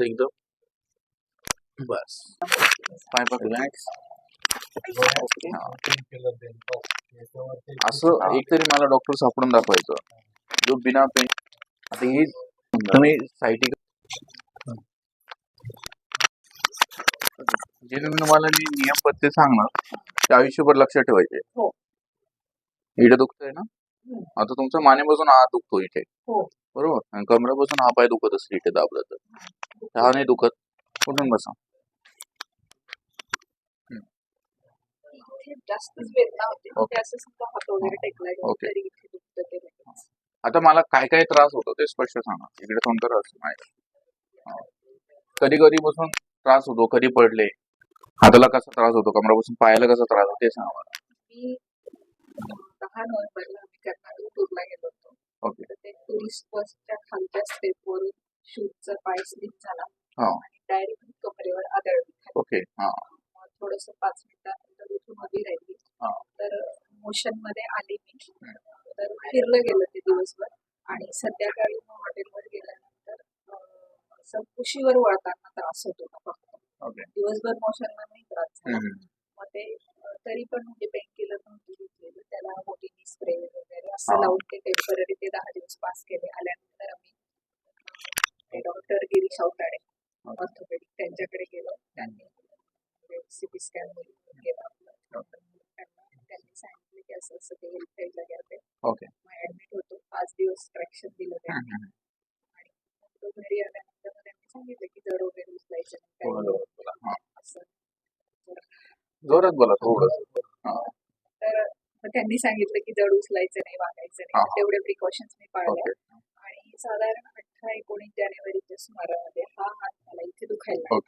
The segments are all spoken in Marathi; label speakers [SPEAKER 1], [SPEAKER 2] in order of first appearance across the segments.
[SPEAKER 1] एकदम बस पाय रिलॅक्स असं एकतरी मला डॉक्टर सापडून दाखवायचं. जो बिना पेन आता हे तुम्ही सायटिक जे तुम्हाला मी नियम पत्ते सांगणार ते आयुष्यभर लक्षात ठेवायचे.
[SPEAKER 2] हो.
[SPEAKER 1] इथे दुखतंय ना? आता तुमचा मानेपासून हात दुखतो इथे.
[SPEAKER 2] हो.
[SPEAKER 1] बरोबर? आणि कमरेपासून हा पाय दुखत असेल इथे दाबलं तर. हा नाही दुखत. कुठून बसा. आता मला काय काय त्रास होतो ते स्पष्ट सांगा. इकडे कोणता त्रास नाही. कधी कधी बसून त्रास होतो कधी पडले. हाताला कसा त्रास होतो कमरापासून पायाला कसा त्रास होतो ते सांगा मला.
[SPEAKER 2] तर ते टुरिस्ट बसच्या खालच्या स्टेपवरून शूटचा पाय स्लिप झाला
[SPEAKER 1] हा.
[SPEAKER 2] आणि डायरेक्ट कमरेवर आदळली खाली.
[SPEAKER 1] ओके हा.
[SPEAKER 2] मग थोडस पाच मिनिटानंतर उठून उभी राहिली.
[SPEAKER 1] हा.
[SPEAKER 2] तर मोशनमध्ये आली मी. तर फिरलं गेलं ते दिवसभर आणि संध्याकाळी मग हॉटेलवर गेल्यानंतर अं, असं कुशीवर वळताना त्रास होत होता फक्त.
[SPEAKER 1] ओके.
[SPEAKER 2] दिवसभर मोशनला नाही त्रास झाला.
[SPEAKER 1] हम्म.
[SPEAKER 2] मग ते अं, तरी पण म्हणजे पेन किलर नव्हती घेतलेलं. त्याला मोठीनी स्प्रे वगैरे असं. लावून ते टेंपररी ते दहा दिवस पास केले आल्यानंतर आम्ही डॉक्टर गिरीश अवताडे ऑर्थोपेडिक त्यांच्याकडे गेलो त्यांनी सिटी स्कॅन केला डॉक्टर त्यांनी सांगितलं की असं असं ते हेल्थ गेलं
[SPEAKER 1] ओके
[SPEAKER 2] मग ऍडमिट होतो पाच दिवस ट्रॅक्शन दिलं त्यांनी. आणि तो घरी आल्यानंतर मग त्यांनी सांगितलं की जड वगैरे उचलायचं.
[SPEAKER 1] हा.
[SPEAKER 2] असं
[SPEAKER 1] जोरात बोला थोडं
[SPEAKER 2] त्यांनी सांगितलं की जड उचलायचं नाही वागायचं. नाही. तेवढे प्रिकॉशन्स मी पाळल्या
[SPEAKER 1] ओके.
[SPEAKER 2] आणि साधारण अठरा एकोणीस जानेवारीच्या सुमारामध्ये हा हात मला इथे दुखायला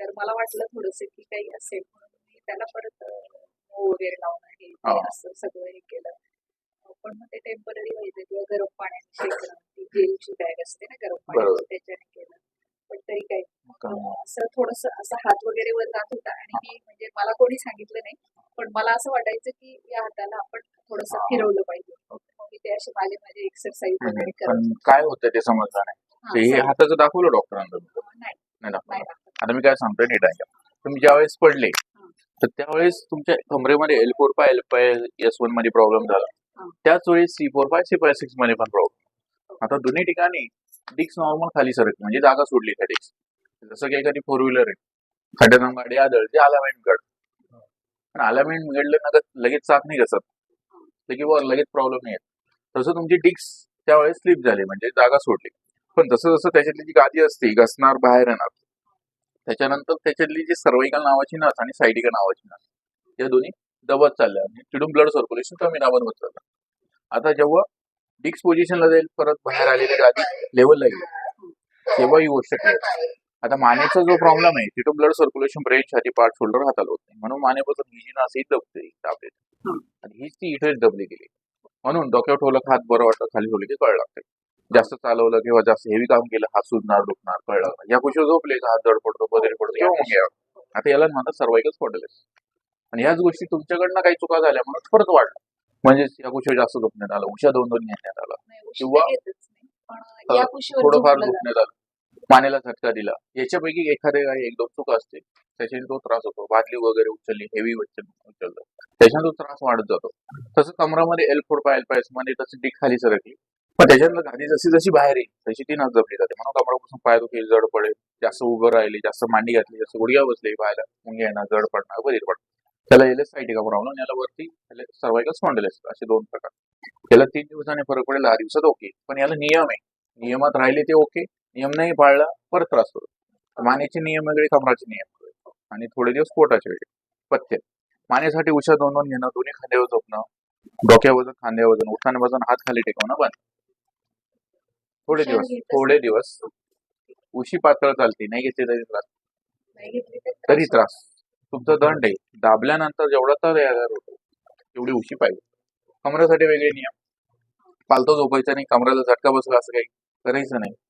[SPEAKER 2] तर मला वाटलं थोडस की काही असेल म्हणून मी त्याला परत वगैरे लावून हे ते
[SPEAKER 1] हा.
[SPEAKER 2] असं सगळं हे केलं. पण मग ते टेंपररी व्हायचं किंवा गरम पाण्याने शेकणं ती जेलची बॅग असते ना गरम. पाण्याची त्याच्याने केलं. पण तरी काही.
[SPEAKER 1] का-
[SPEAKER 2] असं थोडस असं हात वगैरे वर जात होता. आणि मी म्हणजे मला कोणी सांगितलं नाही. पण मला असं वाटायचं की या हाताला आपण थोडस
[SPEAKER 1] हा.
[SPEAKER 2] फिरवलं पाहिजे. मी ते असे माझे माझे एक्सरसाइज वगैरे करत
[SPEAKER 1] काय होतं ते समजलं नाही.
[SPEAKER 2] हा,
[SPEAKER 1] ते हे हाताचं दाखवलं डॉक्टरांना तुम्ही?
[SPEAKER 2] नाही.
[SPEAKER 1] नाही दाखवलं.
[SPEAKER 2] नाही दाखवत.
[SPEAKER 1] आता मी काय सांगतोय नीट ऐका. तुम्ही ज्यावेळेस पडले तर त्यावेळेस तुमच्या कमरेमध्ये एल फोर पाय एल पाय एस वनमध्ये प्रॉब्लेम झाला.
[SPEAKER 2] हा.
[SPEAKER 1] त्याच वेळेस सी फोर पाय सी पाय सिक्समध्ये पण प्रॉब्लेम आता दोन्ही ठिकाणी डिक्स नॉर्मल खाली सरक म्हणजे जागा सोडली त्या डिक्स जसं की एखादी फोर व्हीलर आहे. खड्ड्यात गाडी आदळते अलामेंट घड पण अलामेंट घडलं ना लगेच चाक नाही घसत ते किंवा लगेच प्रॉब्लेम नाही येत. तसं तुमची डिक्स त्यावेळेस स्लिप झाली म्हणजे जागा सोडली. पण जसं जसं त्याच्यातली जी गादी असते घसणार बाहेर येणार त्याच्यानंतर त्याच्यातली जी सर्वाइकल नावाची नस आणि सायडिकल नावाची नस या दोन्ही दबत चालल्या. आणि तिथून ब्लड सर्क्युलेशन कमी दाबत होत. चाललं आता जेव्हा डिक्स पोझिशनला जाईल परत बाहेर आलेली गादी लेवलला येईल. तेव्हा ही गोष्ट. आता मानेचा जो प्रॉब्लेम आहे तिथून ब्लड सर्क्युलेशन ब्रेन छाती पार्ट शोल्डर हाताला होत नाही. म्हणून मानेपासून ही जी दबते
[SPEAKER 2] हं.
[SPEAKER 1] आणि हीच ती इथेच दबली गेली. म्हणून डोक्यावर ठेवलं हात बरं वाटतं खाली ठेवलं की कळ लागते जास्त चालवलं किंवा जास्त हेवी काम केलं हात सुजणार दुखणार कळलं. लागणार. या खुशीवर झोपले का हात जड पडतो बदरी पडतो किंवा मग आता याला म्हणतात सर्वाइकल स्पॉन्डिलिटिस आणि ह्याच गोष्टी तुमच्याकडनं काही चुका झाल्या म्हणून परत वाढलं. म्हणजेच या खुशीवर जास्त झोपण्यात आलं उशा दोन दोन घेण्यात आला. किंवा- थोडंफार दुखण्यात आलं. मानेला झटका दिला. याच्यापैकी एखादे काही एक दोन चुका असते त्याच्याने तो त्रास होतो. बादली वगैरे उचलली हेवी उचललं. त्याच्याने तो त्रास वाढत जातो. तसं कमरामध्ये एल फोर पाय एल पायमध्ये तशी डी खाली सरकली. पण त्याच्यानंतर गादी जशी जशी बाहेर येईल तशी ती नस जपली जाते. म्हणून कमरापासून पाय दुखेल जड पडेल जास्त उभं राहिली जास्त मांडी घातली जास्त गुडघ्या बसले पायाला मुंग्या येणार जड पडणार बरीच पडणार. त्याला एल एस सायटिका प्रॉब्लेम याला वरती सर्वायकल स्पॉन्डिलिस असे दोन प्रकार. त्याला तीन दिवसाने फरक पडेल दहा दिवसात ओके पण याला नियम आहे. नियमात राहिले ते ओके नियम नाही पाळला परत त्रास होतो. मानेचे नियम वेगळे कमराचे नियम वेगळे. आणि थोडे दिवस पोटाचे वेगळे. पथ्य. मानेसाठी उशा दोन दोन घेणं दोन्ही खांद्यावर झोपणं डोक्या वजन खांद्या वजन उठाने वजन हात खाली टेकवणं बंद. थोडे दिवस थोडे दिवस. उशी पातळ चालते नाही घेतली तरी त्रास.
[SPEAKER 2] तर
[SPEAKER 1] तरी
[SPEAKER 2] त्रास.
[SPEAKER 1] त्रास. तुमचा दंड आहे. दाबल्यानंतर जेवढा तर आजार होतो तेवढी उशी पाहिजे. कमरेसाठी वेगळे नियम. पालतो झोपायचं नाही कमरेला झटका बसला असं काही करायचं नाही.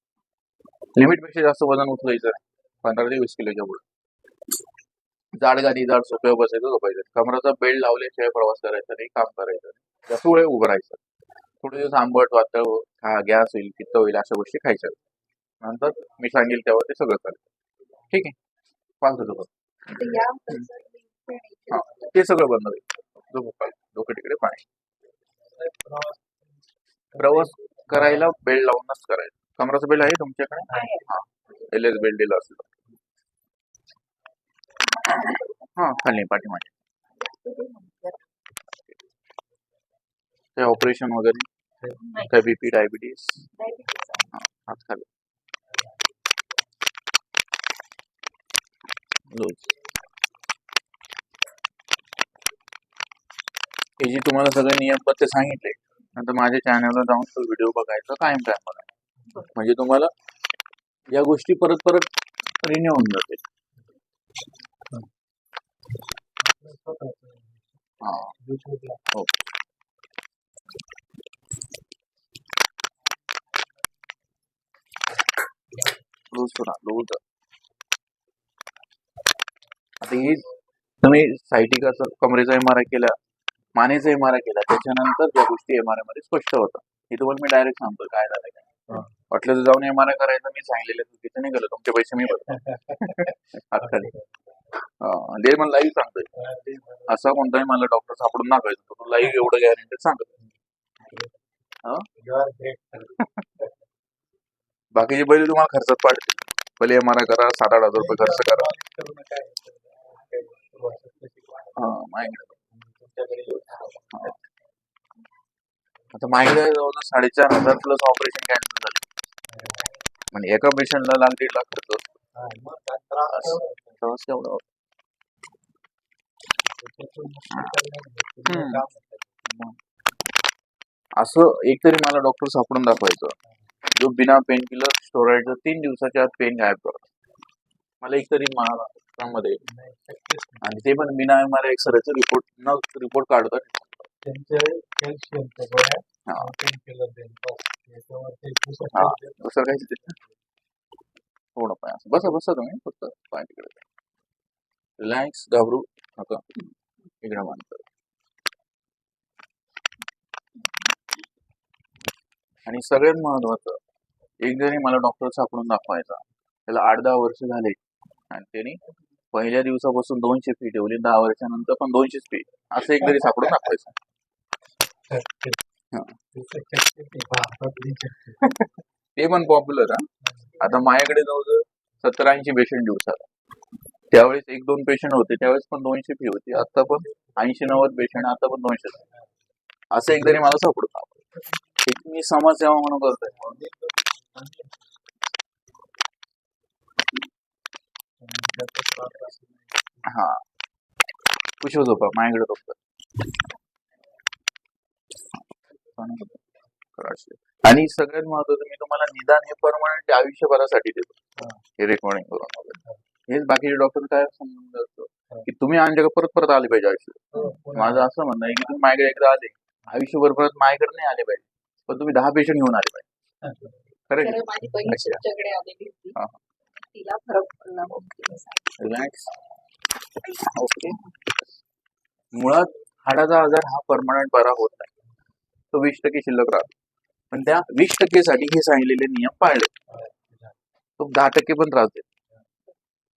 [SPEAKER 1] लिमिटपेक्षा जास्त वजन उचलायचं. पंधरा ते वीस किलोच्या पुढे. जाड गादी जाड सोप्यावर बसायचं झोपायचं. कमराचा बेल्ट लावल्याशिवाय प्रवास करायचा नाही काम करायचं नाही. जास्त वेळ उभं राहायचं. थोडे दिवस आंबट वातळ खा गॅस होईल पित्त होईल अशा गोष्टी खायच्या. नंतर मी सांगेल तेव्हा ते सगळं चालेल. ठीक आहे. पाच हा. ते सगळं बंद होईल. डोकं तिकडे पाणी. प्रवास करायला बेल्ट लावूनच करायचं. कमराचा बेल्ट आहे तुमच्याकडे. हा एल एस बेल्ट दिला असेल हा खाली पाठीमागे
[SPEAKER 2] ते
[SPEAKER 1] ऑपरेशन वगैरे काय बीपी डायबिटीस
[SPEAKER 2] diabetes आहे.
[SPEAKER 1] हात खाली लूज हे जे। तुम्हाला सगळे नियम पत्ते सांगितले नंतर माझ्या चॅनलला जाऊन तो व्हिडिओ बघायचा कायम काय बघायचा म्हणजे तुम्हाला या गोष्टी परत परत रिन्यू होऊन जाते. हो. आता हे तुम्ही सायटिकाचा कमरेचा एम आर आय केला मानेचा एम आर आय केला त्याच्यानंतर त्या गोष्टी एम आर आयमध्ये स्पष्ट होतात. हे तुम्हाला मी डायरेक्ट सांगतो काय झालं वाटलं तर जाऊन एम आर आय करायचं मी सांगलेलं चुकीचं नाही गेलं तुमचे पैसे मी भरतो. ते मला लाईव्ह सांगतोय. असं कोणताही मला डॉक्टर सापडून दाखवायचं तो लाईव्ह एवढं गॅरंटी सांगत बाकीचे पहिले तुम्हाला खर्चात पाडतील पहिले एम आर आय करा सात आठ हजार रुपये खर्च करा. हा माहिती आता माहिती आहे जवळजवळ साडेचार हजार प्लस ऑपरेशन कॅन्सल झाले. म्हणजे एका पेशंटला लाख दीड लाख खर्च असतो. होतो? असं एकतरी मला डॉक्टर सापडून दाखवायचं. जो बिना पेन किलर स्टोराईडचं तीन दिवसाच्या आत पेन गायब करतो. मला एकतरी महाराष्ट्रामध्ये. आणि ते पण बिना एम आर एक्सरेचं रिपोर्ट न रिपोर्ट काढतात
[SPEAKER 3] कॅल्शियमच्या गोळ्या. पेनकिलर याच्यावरती
[SPEAKER 1] हा. दुसरं काहीच देत नाही. थोडं पाय असं. बसा बसा तुम्ही फक्त पाय तिकडे. रिलॅक्स घाबरू नका. इकडे मानतं आणि सगळ्यात महत्वाचं एक जरी मला डॉक्टर सापडून दाखवायचा. त्याला आठ दहा वर्ष झाले. आणि त्यांनी पहिल्या दिवसापासून दोनशे फी ठेवली. दहा वर्षानंतर पण दोनशेच फी असं एक जरी सापडून दाखवायचं. ते पण पॉप्युलर हा. आता माझ्याकडे जवळजवळ सत्तर ऐंशी पेशंट दिवसाला त्यावेळेस एक दोन पेशंट होते त्यावेळेस पण दोनशे फी होती. आता पण ऐंशी नव्वद पेशंट आता पण दोनशे असं एक तरी मला सापडत एक मी समाजसेवा म्हणून करतोय. हा. कुशो झोपा माझ्याकडे झोपतात आणि सगळ्यात महत्वाचं मी तुम्हाला निदान हे परमनंट आयुष्यभरासाठी देतो. हे. रेकॉर्डिंग करून वगैरे. हेच बाकीचे डॉक्टर काय संबंध असतो? की तुम्ही आमच्याकडे परत परत आले पाहिजे आयुष्य. माझं असं म्हणणं आहे की तुम्ही माझ्याकडे एकदा आले. आयुष्यभर परत माझ्याकडे नाही आले पाहिजे. पण तुम्ही दहा पेशंट घेऊन आले पाहिजे. खरं हा. रिलॅक्स ओके मुळात हाडाचा आजार हा परमनंट बरा होत नाही. तो वीस टक्के शिल्लक राहतो. पण त्या वीस टक्केसाठी हे सांगितलेले नियम पाळले. तो दहा टक्के पण राहते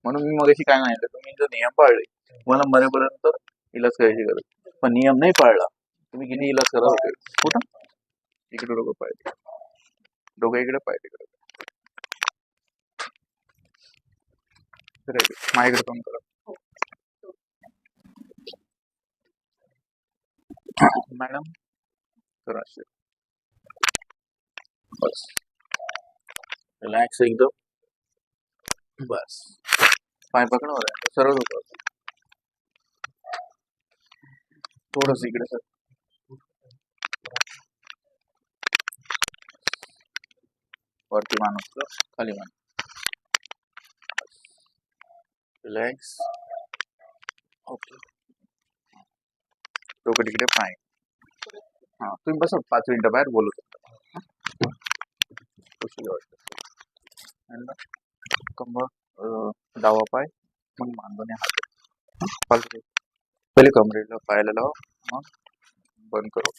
[SPEAKER 1] म्हणून मी मगाशी काय नाही तुम्ही जर नियम पाळले तुम्हाला मरेपर्यंत इलाज करायची गरज पण नियम नाही पाळला तुम्ही किती इलाज करा होते कुठं? इकडे डोकं पाहिजे डोकं इकडे पाहिजे इकडे माझ्याकडे पण करा. मॅडम करा असे बस रिलॅक्स एकदम बस पाय पकडा बरं. सरळ होतं थोडस इकडे सर वरती माणूस खाली माणूस रिलॅक्स ओके डोकं तिकडे पाय हा तुम्ही बसा पाच मिनिटं बाहेर बोलू शकता अं, डावा पाय मग मांडून हात. पहिले कमरेला पायाला लावा मग बंद करू.